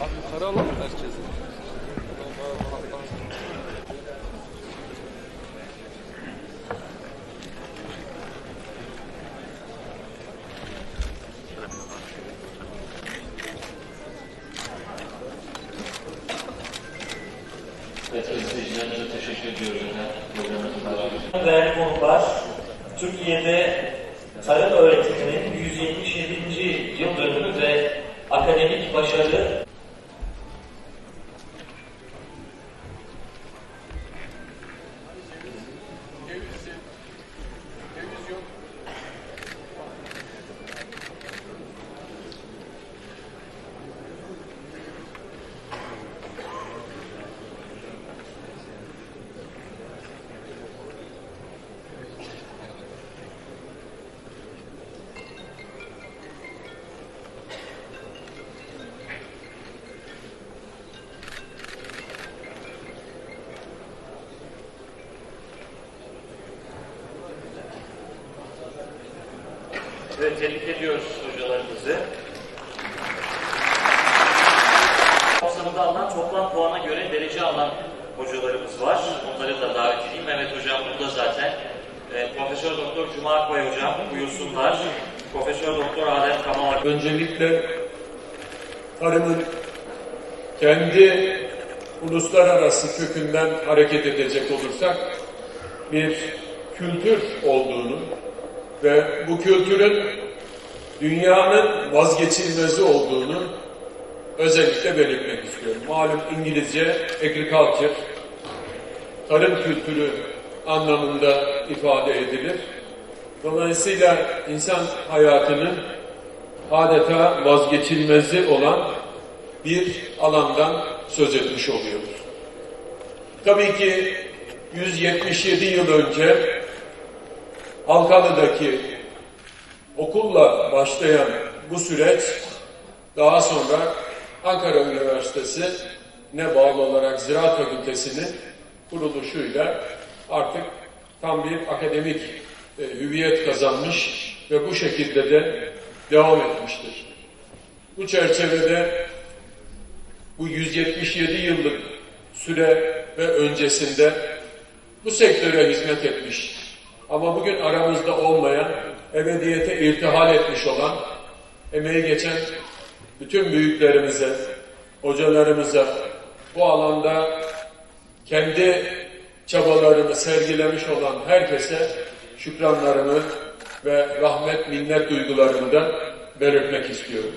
Aralım herkesi. Evet, izleyicilerimize teşekkür daha Değerli konuklar, Türkiye'de tarım öğretiminin 177. yıl dönümü ve akademik başarı ve tebrik ediyoruz hocalarımızı. Kapsamında alınan toplam puana göre derece alan hocalarımız var. Onları da davet edeyim. Mehmet Hocam burada zaten. Ee, Profesör Doktor Cuma Akbay Hocam buyursunlar. Profesör Doktor Adem Kamal Öncelikle tarımın kendi uluslararası kökünden hareket edecek olursak bir kültür olduğunu ve bu kültürün dünyanın vazgeçilmezi olduğunu özellikle belirtmek istiyorum. Malum İngilizce agriculture, tarım kültürü anlamında ifade edilir. Dolayısıyla insan hayatının adeta vazgeçilmezi olan bir alandan söz etmiş oluyoruz. Tabii ki 177 yıl önce Halkalı'daki okulla başlayan bu süreç daha sonra Ankara Üniversitesi ne bağlı olarak Ziraat Fakültesi'nin kuruluşuyla artık tam bir akademik e, hüviyet kazanmış ve bu şekilde de devam etmiştir. Bu çerçevede bu 177 yıllık süre ve öncesinde bu sektöre hizmet etmiş ama bugün aramızda olmayan, ebediyete irtihal etmiş olan, emeği geçen bütün büyüklerimize, hocalarımıza, bu alanda kendi çabalarını sergilemiş olan herkese şükranlarımı ve rahmet, minnet duygularımı da belirtmek istiyorum.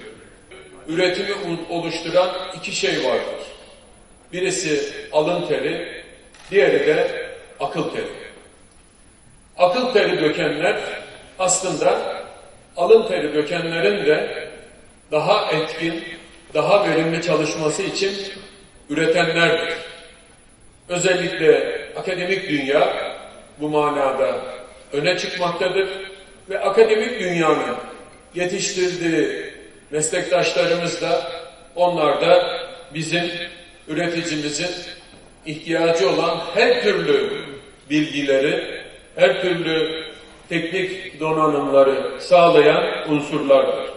Üretimi oluşturan iki şey vardır. Birisi alın teri, diğeri de akıl teri. Akıl teri dökenler aslında alın teri dökenlerin de daha etkin, daha verimli çalışması için üretenlerdir. Özellikle akademik dünya bu manada öne çıkmaktadır ve akademik dünyanın yetiştirdiği meslektaşlarımız da onlar da bizim üreticimizin ihtiyacı olan her türlü bilgileri, her türlü teknik donanımları sağlayan unsurlardır.